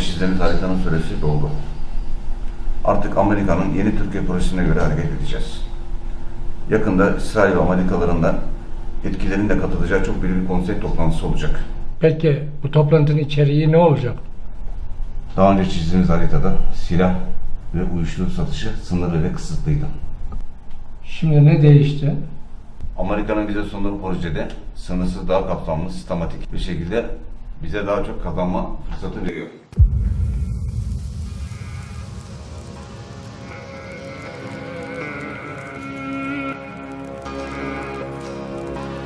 çizdiğimiz haritanın süresi doldu. Artık Amerika'nın yeni Türkiye projesine göre hareket edeceğiz. Yakında İsrail ve Amerikalılarından etkilerin de katılacağı çok büyük bir konsey toplantısı olacak. Peki bu toplantının içeriği ne olacak? Daha önce çizdiğimiz haritada silah ve uyuşturucu satışı sınırlı ve kısıtlıydı. Şimdi ne değişti? Amerika'nın bize sunduğu projede sınırsız daha kapsamlı, sistematik bir şekilde bize daha çok kazanma fırsatı veriyor.